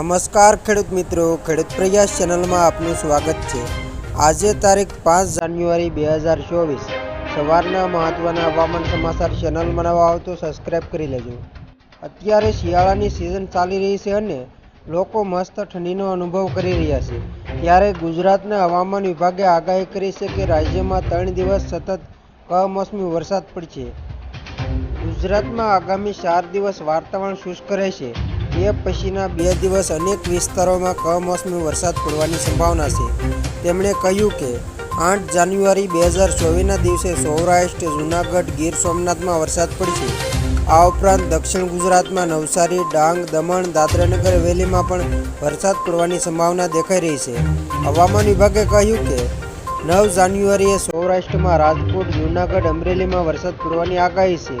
નમસ્કાર ખેડૂત મિત્રો, ખેડૂત પ્રયાસ ચેનલમાં આપનું સ્વાગત છે. આજે તારીખ પાંચ જાન્યુઆરી બે હજાર ચોવીસ. સવારના મહત્ત્વના હવામાન સમાચાર ચેનલ બનાવવા આવો તો સબસ્ક્રાઈબ કરી લેજો. અત્યારે શિયાળાની સિઝન ચાલી રહી છે અને લોકો મસ્ત ઠંડીનો અનુભવ કરી રહ્યા છે. ત્યારે ગુજરાતના હવામાન વિભાગે આગાહી કરી છે કે રાજ્યમાં ત્રણ દિવસ સતત કમોસમી વરસાદ પડશે. ગુજરાતમાં આગામી ચાર દિવસ વાતાવરણ શુષ્ક રહેશે. એ પછીના બે દિવસ અનેક વિસ્તારોમાં કમોસમી વરસાદ પડવાની સંભાવના છે. તેમણે કહ્યું કે, આઠ જાન્યુઆરી બે હજાર ચોવીસના દિવસે સૌરાષ્ટ્ર, જૂનાગઢ, ગીર સોમનાથમાં વરસાદ પડશે. આ ઉપરાંત દક્ષિણ ગુજરાતમાં નવસારી, ડાંગ, દમણ, દાદરાનગર હવેલીમાં પણ વરસાદ પડવાની સંભાવના દેખાઈ રહી છે. હવામાન વિભાગે કહ્યું કે, નવ જાન્યુઆરીએ સૌરાષ્ટ્રમાં રાજકોટ, જૂનાગઢ, અમરેલીમાં વરસાદ પડવાની આગાહી છે.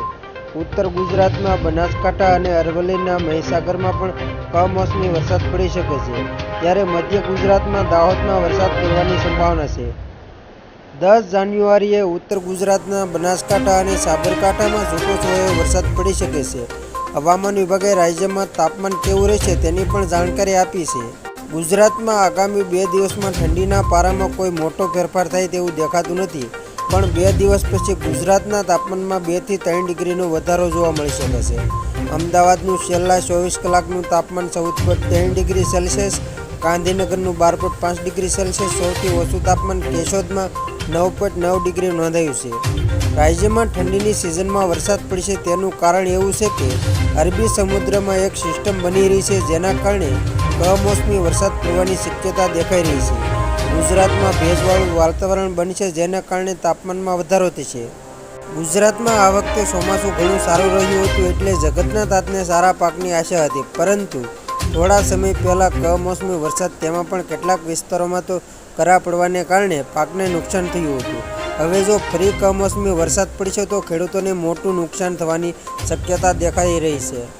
ઉત્તર ગુજરાતમાં બનાસકાંઠા અને અરવલ્લીના મહીસાગરમાં પણ કમોસમી વરસાદ પડી શકે છે, ત્યારે મધ્ય ગુજરાતમાં દાહોદમાં વરસાદ પડવાની સંભાવના છે. દસ જાન્યુઆરીએ ઉત્તર ગુજરાતના બનાસકાંઠા અને સાબરકાંઠામાં છૂટોછવાયો વરસાદ પડી શકે છે. હવામાન વિભાગે રાજ્યમાં તાપમાન કેવું રહેશે તેની પણ જાણકારી આપી છે. ગુજરાતમાં આગામી બે દિવસમાં ઠંડીના પારામાં કોઈ મોટો ફેરફાર થાય તેવું દેખાતું નથી. પણ બે દિવસ પછી ગુજરાતના તાપમાનમાં બેથી ત્રણ ડિગ્રીનો વધારો જોવા મળી શકે છે. અમદાવાદનું છેલ્લા ચોવીસ કલાકનું તાપમાન ચૌદ પોઈન્ટ ત્રણ ડિગ્રી સેલ્સિયસ, ગાંધીનગરનું બાર પોઈન્ટ પાંચ ડિગ્રી સેલ્સિયસ, સૌથી ઓછું તાપમાન કેશોદમાં નવ પોઈન્ટ નવ ડિગ્રી નોંધાયું છે. રાજ્યમાં ઠંડીની સિઝનમાં વરસાદ પડશે તેનું કારણ એવું છે કે અરબી સમુદ્રમાં એક સિસ્ટમ બની રહી છે જેના કારણે કમોસમી વરસાદ પડવાની શક્યતા દેખાઈ રહી છે. ગુજરાતમાં ભેજવાળું વાતાવરણ બનશે જેના કારણે તાપમાનમાં વધારો થશે ગુજરાતમાં આ વખતે ચોમાસું ઘણું સારું રહ્યું હતું એટલે જગતના તાતને સારા પાકની આશા હતી. પરંતુ થોડા સમય પહેલાં કમોસમી વરસાદ તેમાં પણ કેટલાક વિસ્તારોમાં તો કરા પડવાને કારણે પાકને નુકસાન થયું હતું. હવે જો ફરી કમોસમી વરસાદ પડશે તો ખેડૂતોને મોટું નુકસાન થવાની શક્યતા દેખાઈ રહી છે.